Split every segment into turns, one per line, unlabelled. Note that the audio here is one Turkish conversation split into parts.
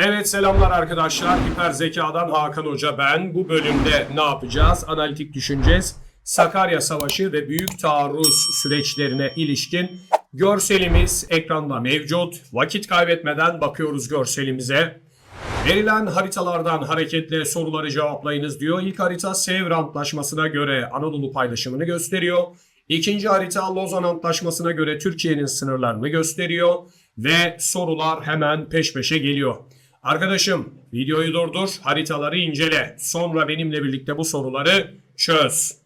Evet selamlar arkadaşlar. Hiper Zeka'dan Hakan Hoca ben. Bu bölümde ne yapacağız? Analitik düşüneceğiz. Sakarya Savaşı ve büyük taarruz süreçlerine ilişkin görselimiz ekranda mevcut. Vakit kaybetmeden bakıyoruz görselimize. Verilen haritalardan hareketle soruları cevaplayınız diyor. İlk harita Sevr Antlaşması'na göre Anadolu paylaşımını gösteriyor. İkinci harita Lozan Antlaşması'na göre Türkiye'nin sınırlarını gösteriyor. Ve sorular hemen peş peşe geliyor. Arkadaşım videoyu durdur, haritaları incele. Sonra benimle birlikte bu soruları çöz.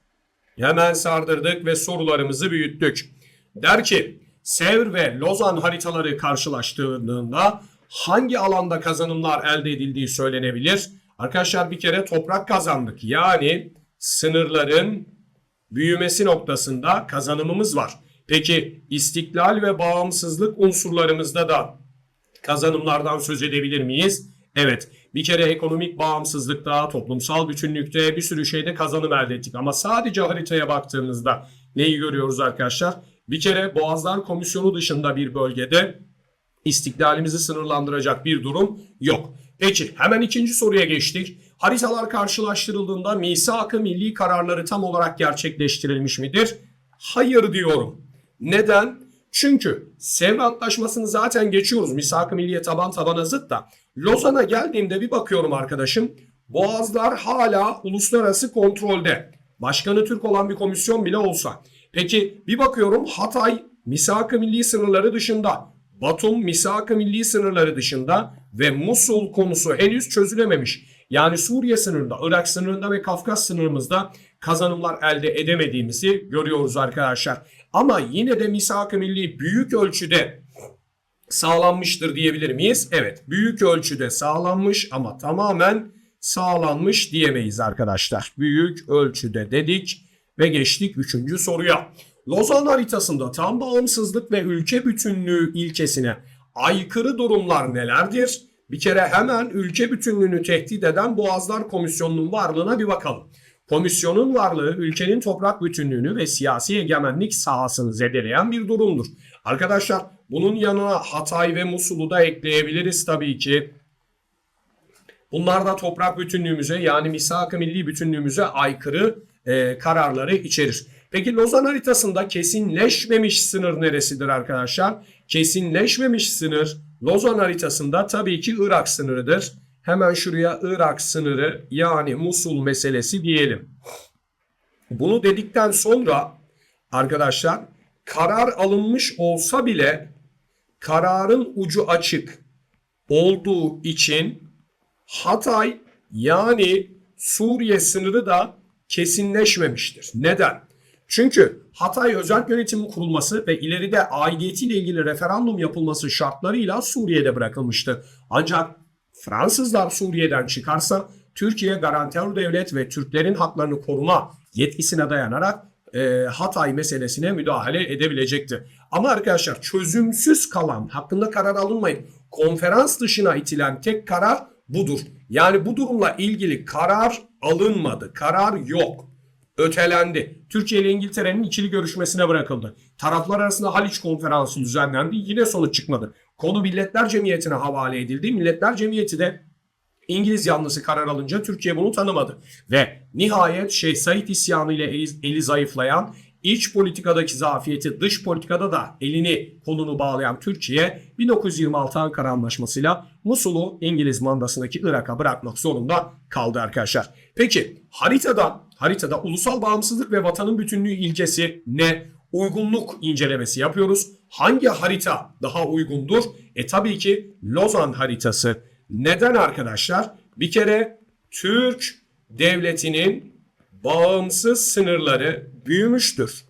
Hemen sardırdık ve sorularımızı büyüttük. Der ki Sevr ve Lozan haritaları karşılaştırıldığında hangi alanda kazanımlar elde edildiği söylenebilir? Arkadaşlar bir kere toprak kazandık. Yani sınırların büyümesi noktasında kazanımımız var. Peki istiklal ve bağımsızlık unsurlarımızda da kazanımlardan söz edebilir miyiz? Evet. Bir kere ekonomik bağımsızlıkta, toplumsal bütünlükte bir sürü şeyde kazanım elde ettik. Ama sadece haritaya baktığımızda neyi görüyoruz arkadaşlar? Bir kere Boğazlar Komisyonu dışında bir bölgede istiklalimizi sınırlandıracak bir durum yok. Peki hemen ikinci soruya geçtik. Haritalar karşılaştırıldığında misak-ı milli kararları tam olarak gerçekleştirilmiş midir? Hayır diyorum. Neden? Çünkü Sevr Antlaşması'nı zaten geçiyoruz. Misak-ı Milliye taban tabana zıt da. Lozan'a geldiğimde bir bakıyorum arkadaşım. Boğazlar hala uluslararası kontrolde. Başkanı Türk olan bir komisyon bile olsa. Peki bir bakıyorum Hatay Misak-ı Milli sınırları dışında. Batum Misak-ı Milli sınırları dışında ve Musul konusu henüz çözülememiş. Yani Suriye sınırında, Irak sınırında ve Kafkas sınırımızda kazanımlar elde edemediğimizi görüyoruz arkadaşlar. Ama yine de misak-ı milli büyük ölçüde sağlanmıştır diyebilir miyiz? Evet, büyük ölçüde sağlanmış ama tamamen sağlanmış diyemeyiz arkadaşlar. Büyük ölçüde dedik ve geçtik üçüncü soruya. Lozan haritasında tam bağımsızlık ve ülke bütünlüğü ilkesine aykırı durumlar nelerdir? Bir kere hemen ülke bütünlüğünü tehdit eden Boğazlar Komisyonu'nun varlığına bir bakalım. Komisyonun varlığı ülkenin toprak bütünlüğünü ve siyasi egemenlik sahasını zedeleyen bir durumdur. Arkadaşlar bunun yanına Hatay ve Musul'u da ekleyebiliriz tabii ki. Bunlar da toprak bütünlüğümüze yani misak-ı milli bütünlüğümüze aykırı e, kararları içerir. Peki Lozan haritasında kesinleşmemiş sınır neresidir arkadaşlar? Kesinleşmemiş sınır Lozan haritasında tabii ki Irak sınırıdır. Hemen şuraya Irak sınırı yani Musul meselesi diyelim. Bunu dedikten sonra arkadaşlar karar alınmış olsa bile kararın ucu açık olduğu için Hatay yani Suriye sınırı da kesinleşmemiştir. Neden? Çünkü Hatay özel yönetimin kurulması ve ileride aidiyetiyle ilgili referandum yapılması şartlarıyla Suriye'de bırakılmıştı. Ancak Fransızlar Suriye'den çıkarsa Türkiye garantör devlet ve Türklerin haklarını koruma yetkisine dayanarak e, Hatay meselesine müdahale edebilecekti. Ama arkadaşlar çözümsüz kalan, hakkında karar alınmayıp konferans dışına itilen tek karar budur. Yani bu durumla ilgili karar alınmadı. Karar yok. Ötelendi. Türkiye ile İngiltere'nin ikili görüşmesine bırakıldı. Taraflar arasında Haliç Konferansı düzenlendi. Yine sonuç çıkmadı. Konu Milletler Cemiyeti'ne havale edildi. Milletler Cemiyeti de İngiliz yanlısı karar alınca Türkiye bunu tanımadı. Ve nihayet Şeyh Said isyanı ile eli, zayıflayan, iç politikadaki zafiyeti dış politikada da elini kolunu bağlayan Türkiye 1926 Ankara Anlaşması'yla Musul'u İngiliz mandasındaki Irak'a bırakmak zorunda kaldı arkadaşlar. Peki haritada haritada ulusal bağımsızlık ve vatanın bütünlüğü ilkesi ne? Uygunluk incelemesi yapıyoruz. Hangi harita daha uygundur? E tabii ki Lozan haritası. Neden arkadaşlar? Bir kere Türk devletinin bağımsız sınırları büyümüştür.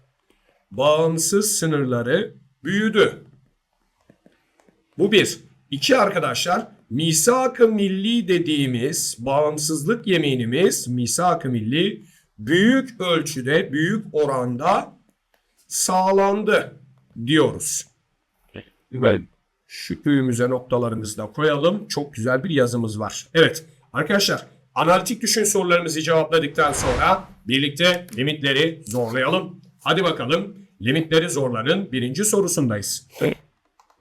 Bağımsız sınırları büyüdü. Bu bir. İki arkadaşlar misak-ı milli dediğimiz bağımsızlık yeminimiz misak-ı milli büyük ölçüde büyük oranda sağlandı diyoruz.
Ben
Şu noktalarımızı da koyalım. Çok güzel bir yazımız var. Evet arkadaşlar analitik düşün sorularımızı cevapladıktan sonra birlikte limitleri zorlayalım. Hadi bakalım limitleri zorlanın birinci sorusundayız.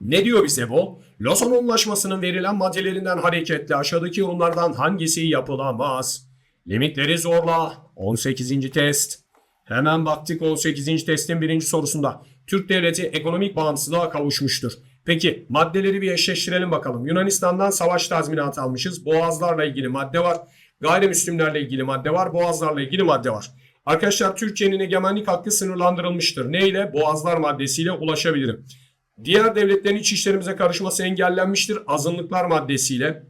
Ne diyor bize bu? Lozan Anlaşması'nın verilen maddelerinden hareketle aşağıdaki yorumlardan hangisi yapılamaz? Limitleri zorla. 18. test. Hemen baktık 18. testin birinci sorusunda. Türk devleti ekonomik bağımsızlığa kavuşmuştur. Peki maddeleri bir eşleştirelim bakalım. Yunanistan'dan savaş tazminatı almışız. Boğazlarla ilgili madde var. Gayrimüslimlerle ilgili madde var. Boğazlarla ilgili madde var. Arkadaşlar Türkiye'nin egemenlik hakkı sınırlandırılmıştır. Ne ile? Boğazlar maddesiyle ulaşabilirim. Diğer devletlerin iç işlerimize karışması engellenmiştir. Azınlıklar maddesiyle.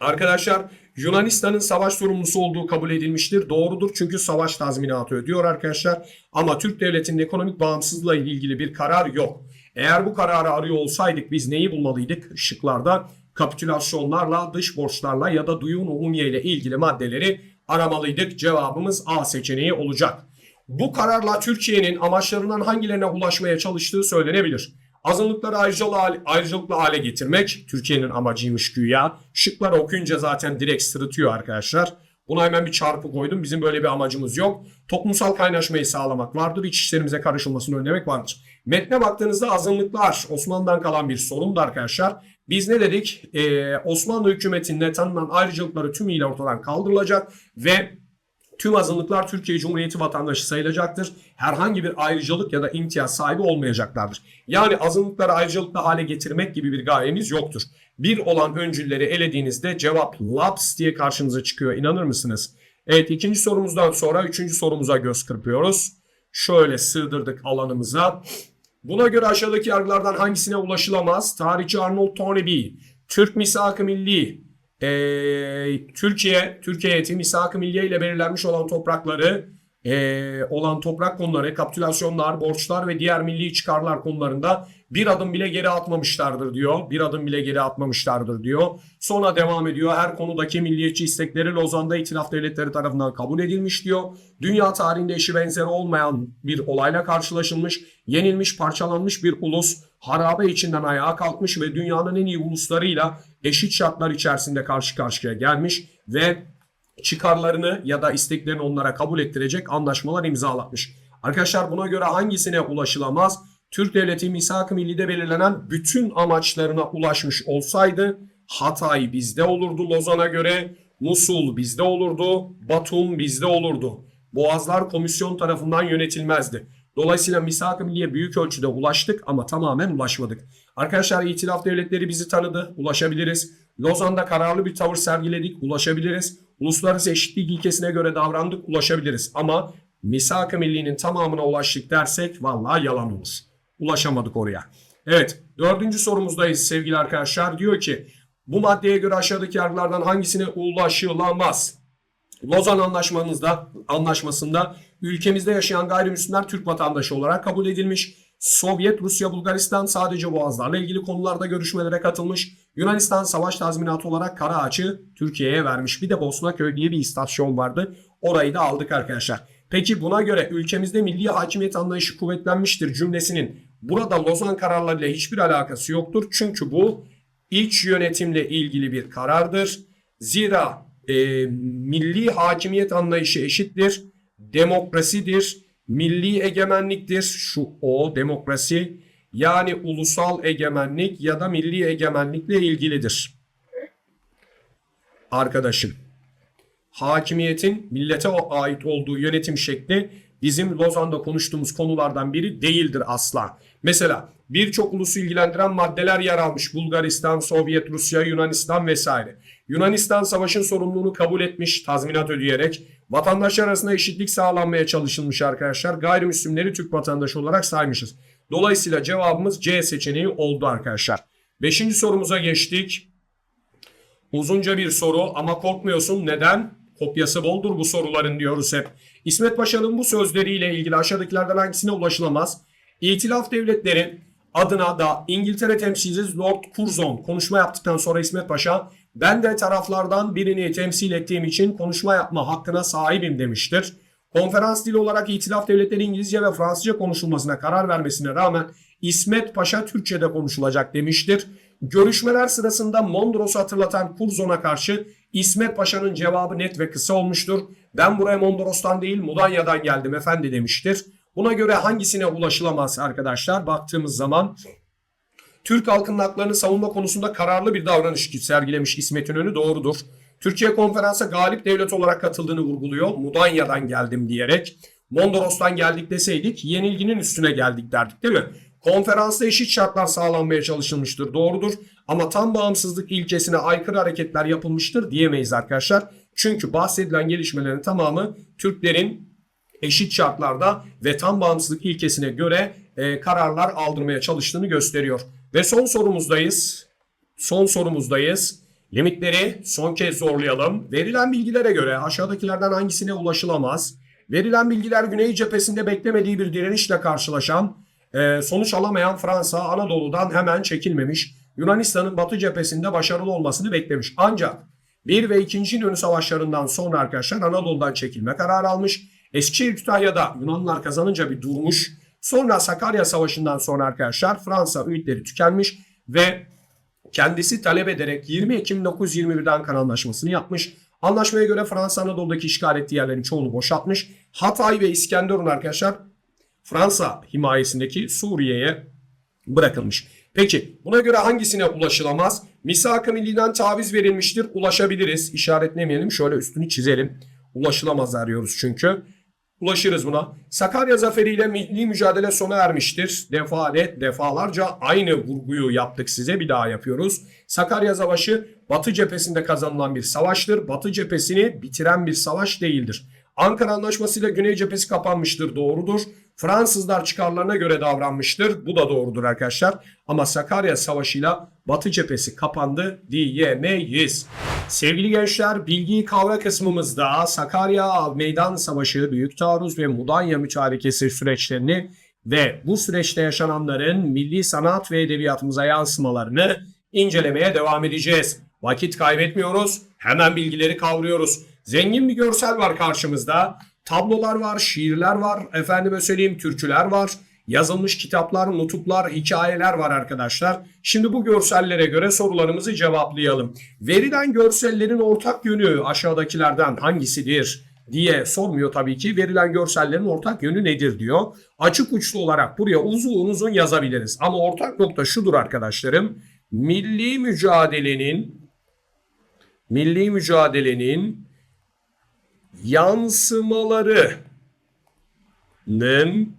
Arkadaşlar Yunanistan'ın savaş sorumlusu olduğu kabul edilmiştir. Doğrudur çünkü savaş tazminatı ödüyor arkadaşlar. Ama Türk devletinin ekonomik bağımsızlığı ile ilgili bir karar yok. Eğer bu kararı arıyor olsaydık biz neyi bulmalıydık? Şıklarda kapitülasyonlarla, dış borçlarla ya da duyun umumiye ile ilgili maddeleri aramalıydık. Cevabımız A seçeneği olacak. Bu kararla Türkiye'nin amaçlarından hangilerine ulaşmaya çalıştığı söylenebilir. Azınlıkları ayrıcalıklı hale getirmek Türkiye'nin amacıymış güya. Şıkları okuyunca zaten direkt sırıtıyor arkadaşlar. Buna hemen bir çarpı koydum. Bizim böyle bir amacımız yok. Toplumsal kaynaşmayı sağlamak vardır. İç işlerimize karışılmasını önlemek vardır. Metne baktığınızda azınlıklar Osmanlı'dan kalan bir sorundu arkadaşlar. Biz ne dedik? Ee, Osmanlı hükümetinde tanınan ayrıcalıkları tümüyle ortadan kaldırılacak ve tüm azınlıklar Türkiye Cumhuriyeti vatandaşı sayılacaktır. Herhangi bir ayrıcalık ya da imtiyaz sahibi olmayacaklardır. Yani azınlıkları ayrıcalıklı hale getirmek gibi bir gayemiz yoktur. Bir olan öncülleri elediğinizde cevap laps diye karşınıza çıkıyor. İnanır mısınız? Evet ikinci sorumuzdan sonra üçüncü sorumuza göz kırpıyoruz. Şöyle sığdırdık alanımıza. Buna göre aşağıdaki yargılardan hangisine ulaşılamaz? Tarihçi Arnold Toynbee, Türk Misak-ı Milli, ee, Türkiye, Türkiye heyeti misak-ı milliye ile belirlenmiş olan toprakları, ee, olan toprak konuları, kapitülasyonlar, borçlar ve diğer milli çıkarlar konularında bir adım bile geri atmamışlardır diyor. Bir adım bile geri atmamışlardır diyor. Sonra devam ediyor. Her konudaki milliyetçi istekleri Lozan'da itilaf devletleri tarafından kabul edilmiş diyor. Dünya tarihinde eşi benzeri olmayan bir olayla karşılaşılmış, yenilmiş, parçalanmış bir ulus harabe içinden ayağa kalkmış ve dünyanın en iyi uluslarıyla eşit şartlar içerisinde karşı karşıya gelmiş ve çıkarlarını ya da isteklerini onlara kabul ettirecek anlaşmalar imzalatmış. Arkadaşlar buna göre hangisine ulaşılamaz? Türk Devleti Misak-ı Milli'de belirlenen bütün amaçlarına ulaşmış olsaydı Hatay bizde olurdu Lozan'a göre, Musul bizde olurdu, Batum bizde olurdu. Boğazlar komisyon tarafından yönetilmezdi. Dolayısıyla Misak-ı Milli'ye büyük ölçüde ulaştık ama tamamen ulaşmadık. Arkadaşlar itilaf devletleri bizi tanıdı, ulaşabiliriz. Lozan'da kararlı bir tavır sergiledik, ulaşabiliriz. Uluslararası eşitlik ilkesine göre davrandık, ulaşabiliriz. Ama Misak-ı Milli'nin tamamına ulaştık dersek vallahi yalan olur. Ulaşamadık oraya. Evet dördüncü sorumuzdayız sevgili arkadaşlar. Diyor ki bu maddeye göre aşağıdaki yargılardan hangisine ulaşılamaz? Lozan Anlaşması'nda, anlaşmasında ülkemizde yaşayan gayrimüslimler Türk vatandaşı olarak kabul edilmiş. Sovyet, Rusya, Bulgaristan sadece boğazlarla ilgili konularda görüşmelere katılmış. Yunanistan savaş tazminatı olarak kara açı Türkiye'ye vermiş. Bir de Bosnaköy diye bir istasyon vardı. Orayı da aldık arkadaşlar. Peki buna göre ülkemizde milli hakimiyet anlayışı kuvvetlenmiştir cümlesinin burada Lozan kararlarıyla hiçbir alakası yoktur. Çünkü bu iç yönetimle ilgili bir karardır. Zira e, milli hakimiyet anlayışı eşittir. Demokrasidir. Milli egemenliktir. Şu o demokrasi yani ulusal egemenlik ya da milli egemenlikle ilgilidir. Arkadaşım hakimiyetin millete ait olduğu yönetim şekli bizim Lozan'da konuştuğumuz konulardan biri değildir asla. Mesela birçok ulusu ilgilendiren maddeler yer almış. Bulgaristan, Sovyet, Rusya, Yunanistan vesaire. Yunanistan savaşın sorumluluğunu kabul etmiş tazminat ödeyerek. Vatandaşlar arasında eşitlik sağlanmaya çalışılmış arkadaşlar. Gayrimüslimleri Türk vatandaşı olarak saymışız. Dolayısıyla cevabımız C seçeneği oldu arkadaşlar. Beşinci sorumuza geçtik. Uzunca bir soru ama korkmuyorsun. Neden? Kopyası boldur bu soruların diyoruz hep. İsmet Paşa'nın bu sözleriyle ilgili aşağıdakilerden hangisine ulaşılamaz? İtilaf devletleri adına da İngiltere temsilcisi Lord Curzon konuşma yaptıktan sonra İsmet Paşa ben de taraflardan birini temsil ettiğim için konuşma yapma hakkına sahibim demiştir. Konferans dili olarak İtilaf Devletleri İngilizce ve Fransızca konuşulmasına karar vermesine rağmen İsmet Paşa Türkçe'de konuşulacak demiştir. Görüşmeler sırasında Mondros'u hatırlatan Curzon'a karşı İsmet Paşa'nın cevabı net ve kısa olmuştur. Ben buraya Mondros'tan değil Mudanya'dan geldim efendi demiştir. Buna göre hangisine ulaşılamaz arkadaşlar? Baktığımız zaman Türk halkının haklarını savunma konusunda kararlı bir davranış sergilemiş İsmet İnönü doğrudur. Türkiye konferansa galip devlet olarak katıldığını vurguluyor. Mudanya'dan geldim diyerek. Mondros'tan geldik deseydik yenilginin üstüne geldik derdik değil mi? Konferansta eşit şartlar sağlanmaya çalışılmıştır doğrudur. Ama tam bağımsızlık ilkesine aykırı hareketler yapılmıştır diyemeyiz arkadaşlar. Çünkü bahsedilen gelişmelerin tamamı Türklerin eşit şartlarda ve tam bağımsızlık ilkesine göre e, kararlar aldırmaya çalıştığını gösteriyor. Ve son sorumuzdayız. Son sorumuzdayız. Limitleri son kez zorlayalım. Verilen bilgilere göre aşağıdakilerden hangisine ulaşılamaz? Verilen bilgiler Güney cephesinde beklemediği bir direnişle karşılaşan, e, sonuç alamayan Fransa Anadolu'dan hemen çekilmemiş. Yunanistan'ın batı cephesinde başarılı olmasını beklemiş. Ancak 1 ve 2. İnönü Savaşları'ndan sonra arkadaşlar Anadolu'dan çekilme kararı almış. Eskişehir Kütahya'da Yunanlılar kazanınca bir durmuş. Sonra Sakarya Savaşı'ndan sonra arkadaşlar Fransa ümitleri tükenmiş ve kendisi talep ederek 20 Ekim 1921'de Ankara Anlaşması'nı yapmış. Anlaşmaya göre Fransa Anadolu'daki işgal ettiği yerlerin çoğunu boşaltmış. Hatay ve İskenderun arkadaşlar Fransa himayesindeki Suriye'ye bırakılmış. Peki buna göre hangisine ulaşılamaz? Misak-ı Milli'den taviz verilmiştir. Ulaşabiliriz. İşaretlemeyelim. Şöyle üstünü çizelim. Ulaşılamaz arıyoruz çünkü. Ulaşırız buna. Sakarya zaferiyle milli mücadele sona ermiştir. Defalet defalarca aynı vurguyu yaptık size bir daha yapıyoruz. Sakarya Savaşı Batı cephesinde kazanılan bir savaştır. Batı cephesini bitiren bir savaş değildir. Ankara Anlaşması ile Güney cephesi kapanmıştır doğrudur. Fransızlar çıkarlarına göre davranmıştır. Bu da doğrudur arkadaşlar. Ama Sakarya Savaşı'yla Batı cephesi kapandı diyemeyiz. Sevgili gençler bilgiyi kavra kısmımızda Sakarya Meydan Savaşı, Büyük Taarruz ve Mudanya mütarekesi süreçlerini ve bu süreçte yaşananların milli sanat ve edebiyatımıza yansımalarını incelemeye devam edeceğiz. Vakit kaybetmiyoruz. Hemen bilgileri kavruyoruz. Zengin bir görsel var karşımızda. Tablolar var, şiirler var, efendime söyleyeyim türküler var. Yazılmış kitaplar, nutuklar, hikayeler var arkadaşlar. Şimdi bu görsellere göre sorularımızı cevaplayalım. Verilen görsellerin ortak yönü aşağıdakilerden hangisidir diye sormuyor tabii ki. Verilen görsellerin ortak yönü nedir diyor. Açık uçlu olarak buraya uzun uzun yazabiliriz. Ama ortak nokta şudur arkadaşlarım. Milli mücadelenin milli mücadelenin yansımalarının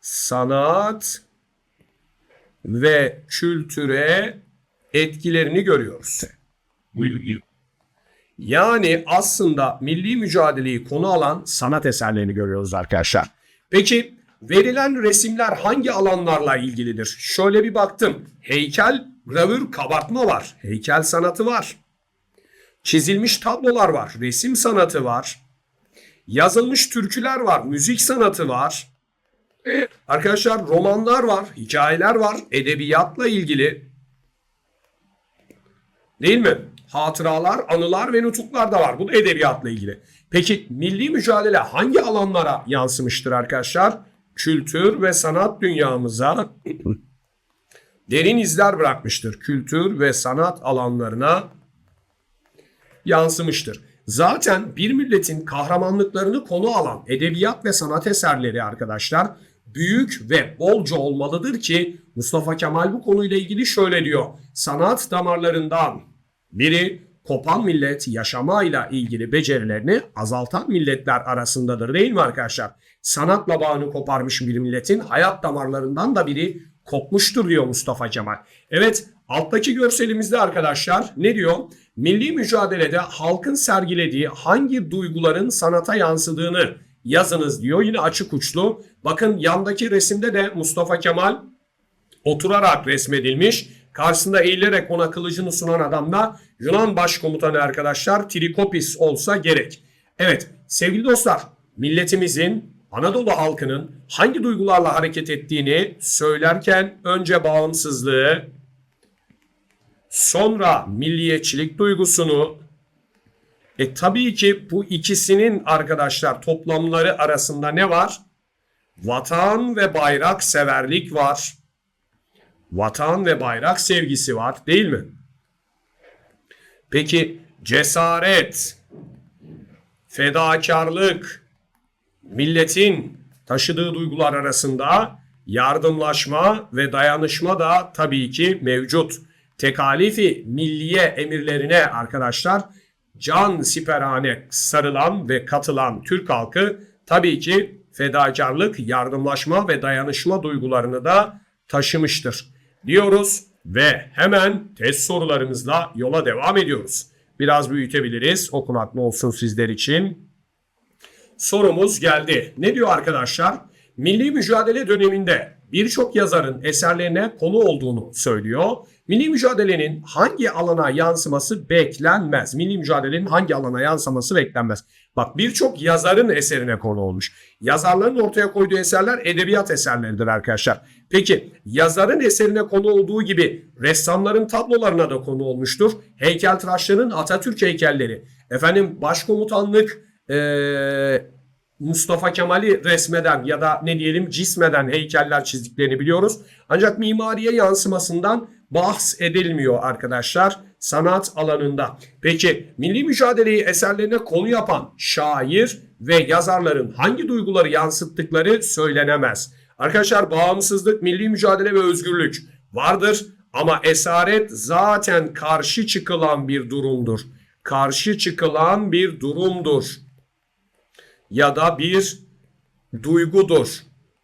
sanat ve kültüre etkilerini görüyoruz. Yani aslında milli mücadeleyi konu alan sanat eserlerini görüyoruz arkadaşlar. Peki verilen resimler hangi alanlarla ilgilidir? Şöyle bir baktım. Heykel, gravür, kabartma var. Heykel sanatı var. Çizilmiş tablolar var. Resim sanatı var. Yazılmış türküler var. Müzik sanatı var. Arkadaşlar romanlar var, hikayeler var, edebiyatla ilgili. Değil mi? Hatıralar, anılar ve nutuklar da var. Bu da edebiyatla ilgili. Peki milli mücadele hangi alanlara yansımıştır arkadaşlar? Kültür ve sanat dünyamıza derin izler bırakmıştır. Kültür ve sanat alanlarına yansımıştır. Zaten bir milletin kahramanlıklarını konu alan edebiyat ve sanat eserleri arkadaşlar büyük ve bolca olmalıdır ki Mustafa Kemal bu konuyla ilgili şöyle diyor. Sanat damarlarından biri kopan millet yaşamayla ilgili becerilerini azaltan milletler arasındadır değil mi arkadaşlar? Sanatla bağını koparmış bir milletin hayat damarlarından da biri kopmuştur diyor Mustafa Kemal. Evet alttaki görselimizde arkadaşlar ne diyor? Milli mücadelede halkın sergilediği hangi duyguların sanata yansıdığını yazınız diyor. Yine açık uçlu. Bakın yandaki resimde de Mustafa Kemal oturarak resmedilmiş. Karşısında eğilerek ona kılıcını sunan adam da Yunan başkomutanı arkadaşlar Trikopis olsa gerek. Evet sevgili dostlar milletimizin Anadolu halkının hangi duygularla hareket ettiğini söylerken önce bağımsızlığı sonra milliyetçilik duygusunu e tabii ki bu ikisinin arkadaşlar toplamları arasında ne var? Vatan ve bayrak severlik var. Vatan ve bayrak sevgisi var değil mi? Peki cesaret, fedakarlık, milletin taşıdığı duygular arasında yardımlaşma ve dayanışma da tabii ki mevcut. Tekalifi milliye emirlerine arkadaşlar can siperhane sarılan ve katılan Türk halkı tabii ki fedakarlık, yardımlaşma ve dayanışma duygularını da taşımıştır diyoruz ve hemen test sorularımızla yola devam ediyoruz. Biraz büyütebiliriz. Okunaklı olsun sizler için. Sorumuz geldi. Ne diyor arkadaşlar? Milli mücadele döneminde birçok yazarın eserlerine konu olduğunu söylüyor. Milli mücadelenin hangi alana yansıması beklenmez? Milli mücadelenin hangi alana yansıması beklenmez? Bak birçok yazarın eserine konu olmuş. Yazarların ortaya koyduğu eserler edebiyat eserleridir arkadaşlar. Peki yazarın eserine konu olduğu gibi ressamların tablolarına da konu olmuştur. Heykeltıraşların Atatürk heykelleri, efendim başkomutanlık, ee, Mustafa Kemal'i resmeden ya da ne diyelim cismeden heykeller çizdiklerini biliyoruz. Ancak mimariye yansımasından bahs edilmiyor arkadaşlar sanat alanında. Peki milli mücadeleyi eserlerine konu yapan şair ve yazarların hangi duyguları yansıttıkları söylenemez. Arkadaşlar bağımsızlık, milli mücadele ve özgürlük vardır ama esaret zaten karşı çıkılan bir durumdur. Karşı çıkılan bir durumdur ya da bir duygudur.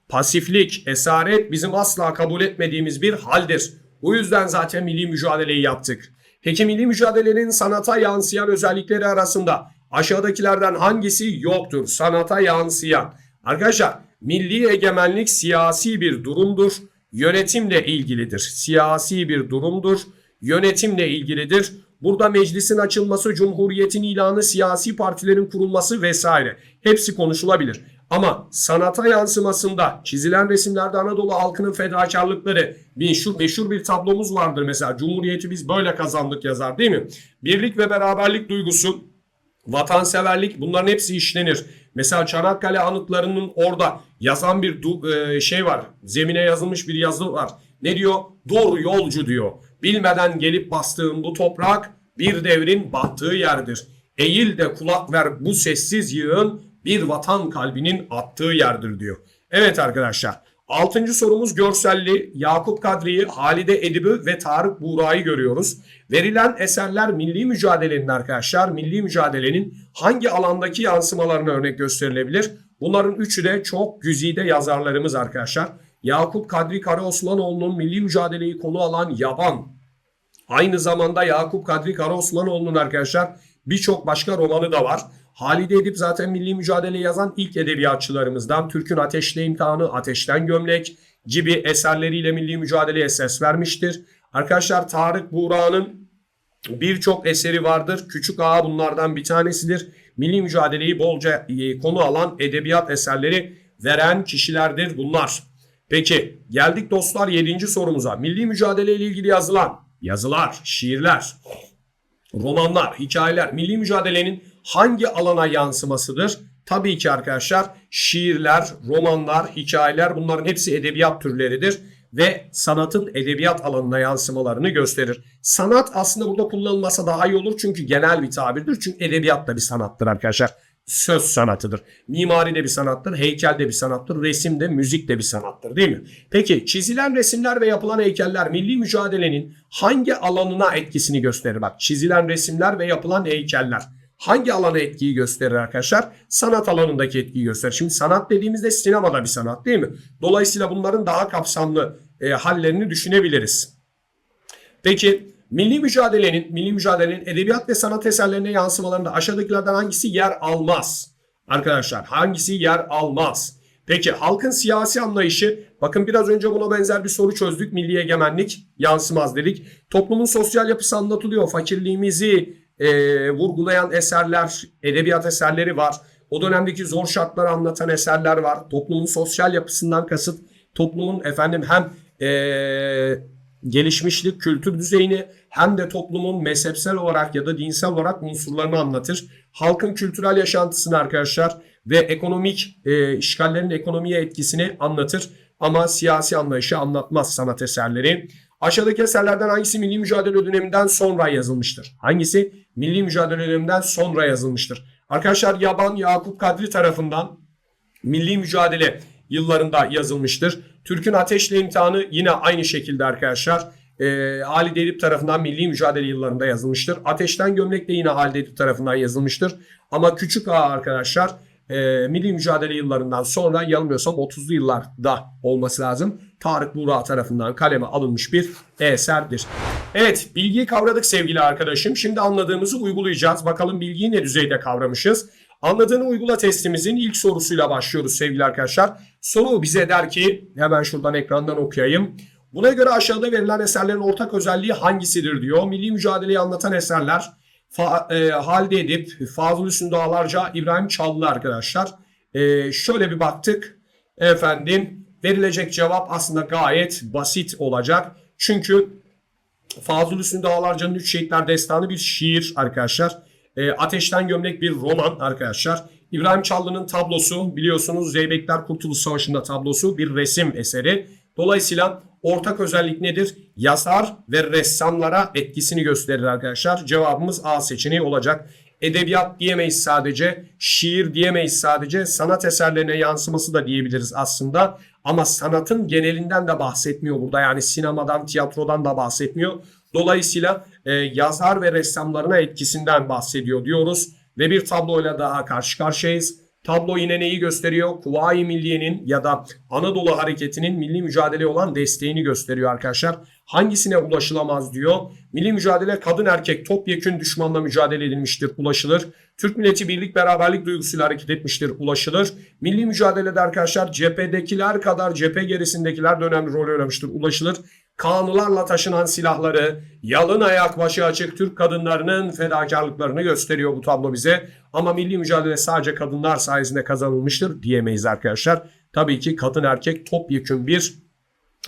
Pasiflik, esaret bizim asla kabul etmediğimiz bir haldir. Bu yüzden zaten milli mücadeleyi yaptık. Peki milli mücadelenin sanata yansıyan özellikleri arasında aşağıdakilerden hangisi yoktur? Sanata yansıyan. Arkadaşlar milli egemenlik siyasi bir durumdur. Yönetimle ilgilidir. Siyasi bir durumdur. Yönetimle ilgilidir. Burada meclisin açılması, cumhuriyetin ilanı, siyasi partilerin kurulması vesaire. Hepsi konuşulabilir. Ama sanata yansımasında çizilen resimlerde Anadolu halkının fedakarlıkları meşhur, meşhur bir tablomuz vardır mesela. Cumhuriyeti biz böyle kazandık yazar değil mi? Birlik ve beraberlik duygusu, vatanseverlik bunların hepsi işlenir. Mesela Çanakkale anıtlarının orada yazan bir e, şey var. Zemine yazılmış bir yazı var. Ne diyor? Dur yolcu diyor. Bilmeden gelip bastığın bu toprak bir devrin battığı yerdir. Eğil de kulak ver bu sessiz yığın bir vatan kalbinin attığı yerdir diyor. Evet arkadaşlar. Altıncı sorumuz görselli. Yakup Kadri'yi, Halide Edip'i ve Tarık Buğra'yı görüyoruz. Verilen eserler milli mücadelenin arkadaşlar. Milli mücadelenin hangi alandaki yansımalarına örnek gösterilebilir? Bunların üçü de çok güzide yazarlarımız arkadaşlar. Yakup Kadri Karaosmanoğlu'nun milli mücadeleyi konu alan Yaban. Aynı zamanda Yakup Kadri Karaosmanoğlu'nun arkadaşlar birçok başka romanı da var. Halide Edip zaten milli mücadele yazan ilk edebiyatçılarımızdan. Türk'ün Ateşle İmtihanı, Ateşten Gömlek gibi eserleriyle milli mücadeleye ses vermiştir. Arkadaşlar Tarık Buğra'nın birçok eseri vardır. Küçük Ağa bunlardan bir tanesidir. Milli mücadeleyi bolca e, konu alan edebiyat eserleri veren kişilerdir bunlar. Peki geldik dostlar 7. sorumuza. Milli mücadele ile ilgili yazılan yazılar, şiirler, romanlar, hikayeler milli mücadelenin hangi alana yansımasıdır? Tabii ki arkadaşlar şiirler, romanlar, hikayeler bunların hepsi edebiyat türleridir ve sanatın edebiyat alanına yansımalarını gösterir. Sanat aslında burada kullanılmasa daha iyi olur çünkü genel bir tabirdir. Çünkü edebiyat da bir sanattır arkadaşlar. Söz sanatıdır. Mimari de bir sanattır, heykel de bir sanattır, resim de, müzik de bir sanattır değil mi? Peki çizilen resimler ve yapılan heykeller milli mücadelenin hangi alanına etkisini gösterir? Bak çizilen resimler ve yapılan heykeller hangi alana etkiyi gösterir arkadaşlar? Sanat alanındaki etkiyi gösterir. Şimdi sanat dediğimizde sinemada bir sanat değil mi? Dolayısıyla bunların daha kapsamlı e, hallerini düşünebiliriz. Peki milli mücadelenin milli mücadelenin edebiyat ve sanat eserlerine yansımalarında aşağıdakilerden hangisi yer almaz? Arkadaşlar hangisi yer almaz? Peki halkın siyasi anlayışı bakın biraz önce buna benzer bir soru çözdük. Milli egemenlik yansımaz dedik. Toplumun sosyal yapısı anlatılıyor. Fakirliğimizi e, vurgulayan eserler, edebiyat eserleri var. O dönemdeki zor şartları anlatan eserler var. Toplumun sosyal yapısından kasıt toplumun efendim hem e, gelişmişlik, kültür düzeyini hem de toplumun mezhepsel olarak ya da dinsel olarak unsurlarını anlatır. Halkın kültürel yaşantısını arkadaşlar ve ekonomik e, işgallerin ekonomiye etkisini anlatır. Ama siyasi anlayışı anlatmaz sanat eserleri. Aşağıdaki eserlerden hangisi milli mücadele döneminden sonra yazılmıştır? Hangisi milli mücadele döneminden sonra yazılmıştır? Arkadaşlar Yaban Yakup Kadri tarafından milli mücadele yıllarında yazılmıştır. Türk'ün Ateşle İmtihanı yine aynı şekilde arkadaşlar. E, Halide Edip tarafından milli mücadele yıllarında yazılmıştır. Ateşten Gömlek de yine Halide Edip tarafından yazılmıştır. Ama Küçük Ağa arkadaşlar e, milli mücadele yıllarından sonra yanılmıyorsam 30'lu yıllarda olması lazım. Tarık Buğra tarafından kaleme alınmış bir eserdir. Evet bilgiyi kavradık sevgili arkadaşım. Şimdi anladığımızı uygulayacağız. Bakalım bilgiyi ne düzeyde kavramışız. Anladığını uygula testimizin ilk sorusuyla başlıyoruz sevgili arkadaşlar. Soru bize der ki hemen şuradan ekrandan okuyayım. Buna göre aşağıda verilen eserlerin ortak özelliği hangisidir diyor. Milli mücadeleyi anlatan eserler Fa, e, Halide Edip, Fazıl Hüsnü Dağlarca, İbrahim Çallı arkadaşlar. E, şöyle bir baktık. Efendim verilecek cevap aslında gayet basit olacak. Çünkü Fazıl Hüsnü Dağlarca'nın Üç Şehitler Destanı bir şiir arkadaşlar. E, Ateşten Gömlek bir roman arkadaşlar. İbrahim Çallı'nın tablosu biliyorsunuz Zeybekler Kurtuluş Savaşı'nda tablosu bir resim eseri. Dolayısıyla ortak özellik nedir? Yazar ve ressamlara etkisini gösterir arkadaşlar. Cevabımız A seçeneği olacak. Edebiyat diyemeyiz sadece, şiir diyemeyiz sadece, sanat eserlerine yansıması da diyebiliriz aslında. Ama sanatın genelinden de bahsetmiyor burada. Yani sinemadan, tiyatrodan da bahsetmiyor. Dolayısıyla e, yazar ve ressamlarına etkisinden bahsediyor diyoruz. Ve bir tabloyla daha karşı karşıyayız. Tablo yine neyi gösteriyor? Kuvayi Milliye'nin ya da Anadolu Hareketi'nin milli mücadeleye olan desteğini gösteriyor arkadaşlar. Hangisine ulaşılamaz diyor. Milli mücadele kadın erkek topyekün düşmanla mücadele edilmiştir, ulaşılır. Türk milleti birlik beraberlik duygusuyla hareket etmiştir, ulaşılır. Milli mücadelede arkadaşlar cephedekiler kadar cephe gerisindekiler de önemli rol oynamıştır, ulaşılır. Kanılarla taşınan silahları, yalın ayak başı açık Türk kadınlarının fedakarlıklarını gösteriyor bu tablo bize. Ama milli mücadele sadece kadınlar sayesinde kazanılmıştır diyemeyiz arkadaşlar. Tabii ki kadın erkek topyekün bir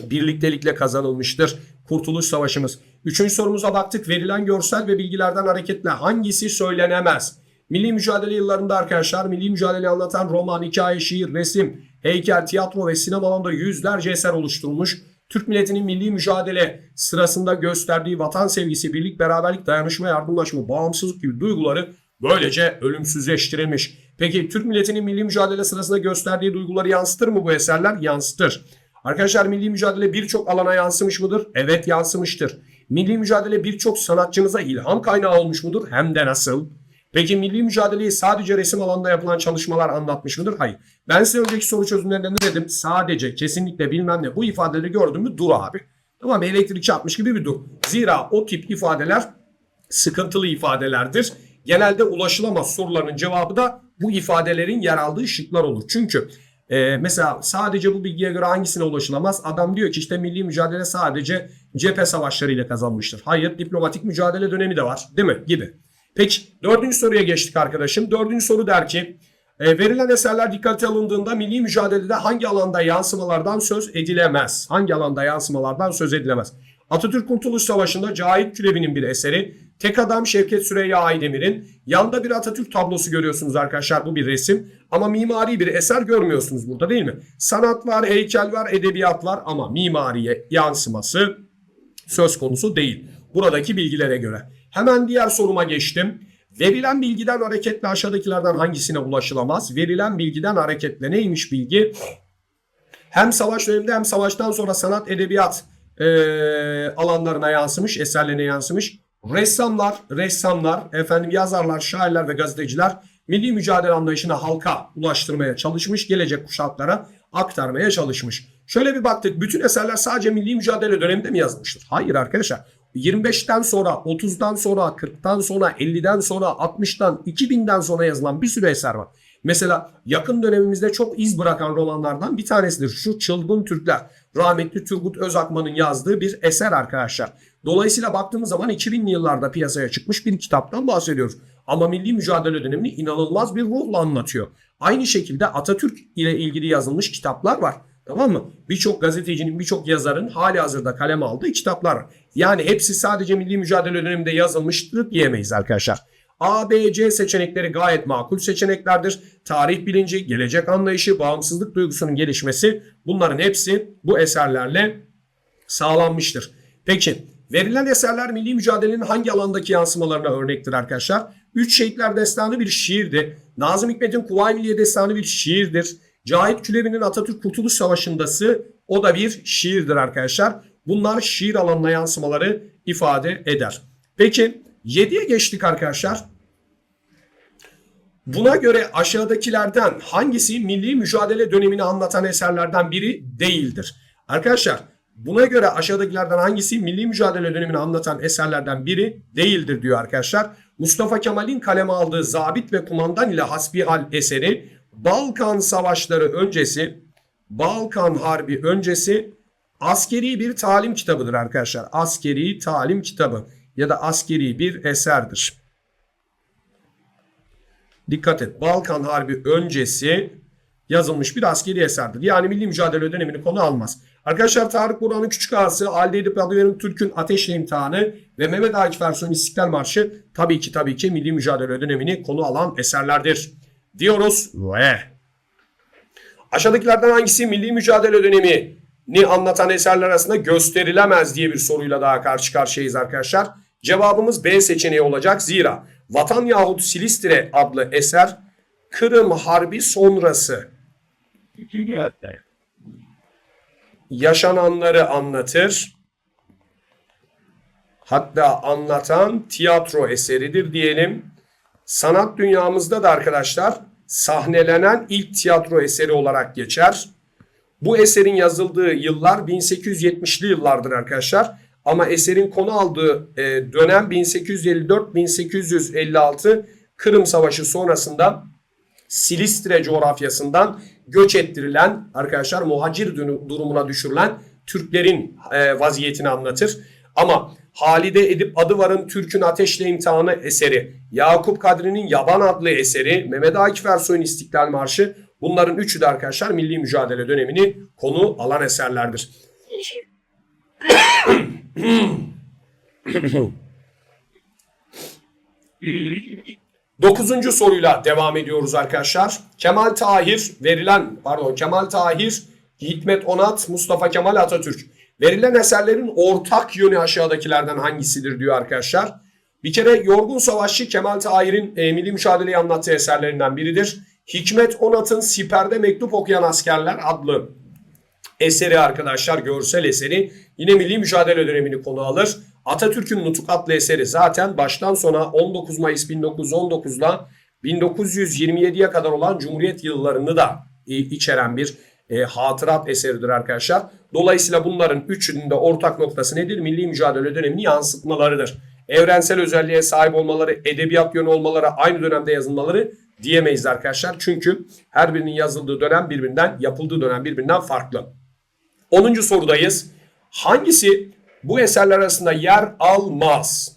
birliktelikle kazanılmıştır. Kurtuluş Savaşımız. Üçüncü sorumuza baktık. Verilen görsel ve bilgilerden hareketle hangisi söylenemez? Milli mücadele yıllarında arkadaşlar milli mücadeleyi anlatan roman, hikaye, şiir, resim, heykel, tiyatro ve sinema alanında yüzlerce eser oluşturulmuş. Türk milletinin milli mücadele sırasında gösterdiği vatan sevgisi, birlik, beraberlik, dayanışma, yardımlaşma, bağımsızlık gibi duyguları böylece ölümsüzleştirilmiş. Peki Türk milletinin milli mücadele sırasında gösterdiği duyguları yansıtır mı bu eserler? Yansıtır. Arkadaşlar milli mücadele birçok alana yansımış mıdır? Evet yansımıştır. Milli mücadele birçok sanatçımıza ilham kaynağı olmuş mudur? Hem de nasıl? Peki milli mücadeleyi sadece resim alanında yapılan çalışmalar anlatmış mıdır? Hayır. Ben size önceki soru çözümlerinde ne dedim? Sadece, kesinlikle bilmem ne bu ifadeleri gördün mü dur abi. Tamam elektrik çarpmış gibi bir dur. Zira o tip ifadeler sıkıntılı ifadelerdir. Genelde ulaşılamaz soruların cevabı da bu ifadelerin yer aldığı şıklar olur. Çünkü ee, mesela sadece bu bilgiye göre hangisine ulaşılamaz? Adam diyor ki işte milli mücadele sadece cephe savaşlarıyla kazanmıştır. Hayır diplomatik mücadele dönemi de var değil mi? Gibi. Peki dördüncü soruya geçtik arkadaşım. Dördüncü soru der ki e, verilen eserler dikkate alındığında milli mücadelede hangi alanda yansımalardan söz edilemez? Hangi alanda yansımalardan söz edilemez? Atatürk Kurtuluş Savaşı'nda Cahit Külebi'nin bir eseri. Tek adam Şevket Süreyya Aydemir'in. Yanda bir Atatürk tablosu görüyorsunuz arkadaşlar bu bir resim. Ama mimari bir eser görmüyorsunuz burada değil mi? Sanat var, heykel var, edebiyat var ama mimariye yansıması söz konusu değil. Buradaki bilgilere göre. Hemen diğer soruma geçtim. Verilen bilgiden hareketle aşağıdakilerden hangisine ulaşılamaz? Verilen bilgiden hareketle neymiş bilgi? Hem savaş döneminde hem savaştan sonra sanat, edebiyat e, alanlarına yansımış, eserlerine yansımış. Ressamlar, ressamlar, efendim yazarlar, şairler ve gazeteciler milli mücadele anlayışını halka ulaştırmaya çalışmış, gelecek kuşaklara aktarmaya çalışmış. Şöyle bir baktık, bütün eserler sadece milli mücadele döneminde mi yazılmıştır? Hayır arkadaşlar. 25'ten sonra, 30'dan sonra, 40'tan sonra, 50'den sonra, 60'tan, 2000'den sonra yazılan bir sürü eser var. Mesela yakın dönemimizde çok iz bırakan romanlardan bir tanesidir. Şu Çılgın Türkler. Rahmetli Turgut Özakman'ın yazdığı bir eser arkadaşlar. Dolayısıyla baktığımız zaman 2000'li yıllarda piyasaya çıkmış bir kitaptan bahsediyoruz. Ama milli mücadele dönemini inanılmaz bir ruhla anlatıyor. Aynı şekilde Atatürk ile ilgili yazılmış kitaplar var. Tamam mı? Birçok gazetecinin, birçok yazarın hali hazırda kaleme aldığı kitaplar. Yani hepsi sadece milli mücadele döneminde yazılmıştır diyemeyiz arkadaşlar. A, B, C seçenekleri gayet makul seçeneklerdir. Tarih bilinci, gelecek anlayışı, bağımsızlık duygusunun gelişmesi bunların hepsi bu eserlerle sağlanmıştır. Peki verilen eserler milli mücadelenin hangi alandaki yansımalarına örnektir arkadaşlar? Üç Şehitler Destanı bir şiirdir. Nazım Hikmet'in Kuvayi Milliye Destanı bir şiirdir. Cahit Külevi'nin Atatürk Kurtuluş Savaşı'ndası o da bir şiirdir arkadaşlar. Bunlar şiir alanına yansımaları ifade eder. Peki 7'ye geçtik arkadaşlar. Buna göre aşağıdakilerden hangisi milli mücadele dönemini anlatan eserlerden biri değildir? Arkadaşlar buna göre aşağıdakilerden hangisi milli mücadele dönemini anlatan eserlerden biri değildir diyor arkadaşlar. Mustafa Kemal'in kaleme aldığı Zabit ve Kumandan ile Hasbihal eseri Balkan Savaşları öncesi Balkan Harbi öncesi askeri bir talim kitabıdır arkadaşlar. Askeri talim kitabı ya da askeri bir eserdir. Dikkat et. Balkan Harbi öncesi yazılmış bir askeri eserdir. Yani milli mücadele dönemini konu almaz. Arkadaşlar Tarık Burhan'ın Küçük Ağası, Halide Edip Adıver'in Türk'ün Ateşle İmtihanı ve Mehmet Akif Ersoy'un İstiklal Marşı tabii ki tabii ki milli mücadele dönemini konu alan eserlerdir. Diyoruz ve aşağıdakilerden hangisi milli mücadele dönemini anlatan eserler arasında gösterilemez diye bir soruyla daha karşı karşıyayız arkadaşlar. Cevabımız B seçeneği olacak. Zira Vatan yahut Silistre adlı eser Kırım Harbi sonrası yaşananları anlatır. Hatta anlatan tiyatro eseridir diyelim. Sanat dünyamızda da arkadaşlar sahnelenen ilk tiyatro eseri olarak geçer. Bu eserin yazıldığı yıllar 1870'li yıllardır arkadaşlar. Ama eserin konu aldığı e, dönem 1854-1856 Kırım Savaşı sonrasında Silistre coğrafyasından göç ettirilen arkadaşlar muhacir durumuna düşürülen Türklerin e, vaziyetini anlatır. Ama Halide Edip Adıvar'ın Türk'ün Ateşle İmtihanı eseri, Yakup Kadri'nin Yaban adlı eseri, Mehmet Akif Ersoy'un İstiklal Marşı bunların üçü de arkadaşlar milli mücadele dönemini konu alan eserlerdir. Dokuzuncu soruyla devam ediyoruz arkadaşlar. Kemal Tahir verilen pardon Kemal Tahir, Hikmet Onat, Mustafa Kemal Atatürk. Verilen eserlerin ortak yönü aşağıdakilerden hangisidir diyor arkadaşlar. Bir kere Yorgun Savaşçı Kemal Tahir'in e, milli mücadeleyi anlattığı eserlerinden biridir. Hikmet Onat'ın Siper'de Mektup Okuyan Askerler adlı eseri arkadaşlar görsel eseri yine milli mücadele dönemini konu alır. Atatürk'ün Nutuk adlı eseri zaten baştan sona 19 Mayıs 1919'da 1927'ye kadar olan Cumhuriyet yıllarını da e, içeren bir e, hatırat eseridir arkadaşlar. Dolayısıyla bunların üçünün de ortak noktası nedir? Milli mücadele dönemini yansıtmalarıdır. Evrensel özelliğe sahip olmaları, edebiyat yönü olmaları, aynı dönemde yazılmaları diyemeyiz arkadaşlar. Çünkü her birinin yazıldığı dönem birbirinden, yapıldığı dönem birbirinden farklı. 10. sorudayız. Hangisi bu eserler arasında yer almaz?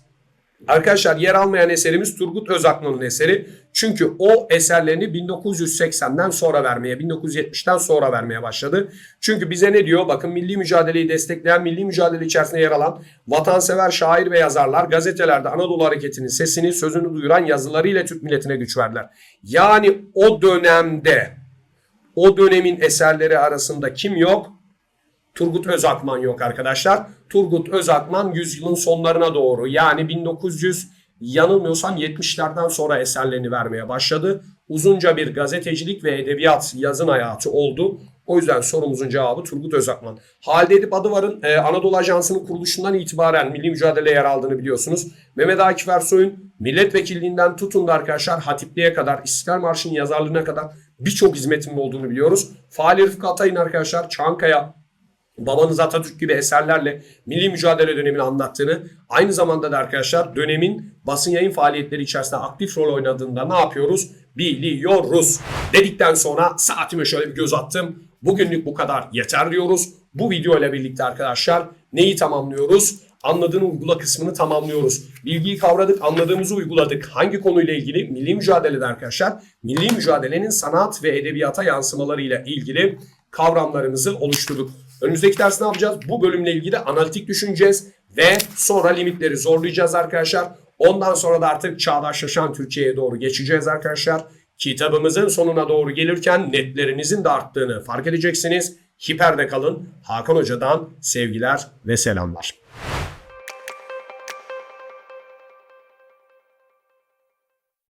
Arkadaşlar yer almayan eserimiz Turgut Özakman'ın eseri. Çünkü o eserlerini 1980'den sonra vermeye, 1970'ten sonra vermeye başladı. Çünkü bize ne diyor? Bakın milli mücadeleyi destekleyen, milli mücadele içerisinde yer alan vatansever şair ve yazarlar gazetelerde Anadolu Hareketi'nin sesini, sözünü duyuran yazılarıyla Türk milletine güç verdiler. Yani o dönemde, o dönemin eserleri arasında kim yok? Turgut Özakman yok arkadaşlar. Turgut Özakman yüzyılın sonlarına doğru yani 1900 yanılmıyorsam 70'lerden sonra eserlerini vermeye başladı. Uzunca bir gazetecilik ve edebiyat yazın hayatı oldu. O yüzden sorumuzun cevabı Turgut Özakman. Halide Edip Adıvar'ın e, Anadolu Ajansı'nın kuruluşundan itibaren milli mücadele yer aldığını biliyorsunuz. Mehmet Akif Ersoy'un milletvekilliğinden tutun da arkadaşlar hatipliğe kadar, İstiklal Marşı'nın yazarlığına kadar birçok hizmetinin olduğunu biliyoruz. Fahri Rıfkı Atay'ın arkadaşlar Çankaya babanız Atatürk gibi eserlerle milli mücadele dönemini anlattığını, aynı zamanda da arkadaşlar dönemin basın yayın faaliyetleri içerisinde aktif rol oynadığında ne yapıyoruz? Biliyoruz. Dedikten sonra saatime şöyle bir göz attım. Bugünlük bu kadar yeter diyoruz. Bu video ile birlikte arkadaşlar neyi tamamlıyoruz? Anladığını uygula kısmını tamamlıyoruz. Bilgiyi kavradık, anladığımızı uyguladık. Hangi konuyla ilgili? Milli mücadelede arkadaşlar. Milli mücadelenin sanat ve edebiyata yansımalarıyla ilgili kavramlarımızı oluşturduk. Önümüzdeki ders ne yapacağız? Bu bölümle ilgili analitik düşüneceğiz ve sonra limitleri zorlayacağız arkadaşlar. Ondan sonra da artık çağdaşlaşan Türkiye'ye doğru geçeceğiz arkadaşlar. Kitabımızın sonuna doğru gelirken netlerinizin de arttığını fark edeceksiniz. Hiperde kalın. Hakan Hoca'dan sevgiler ve selamlar.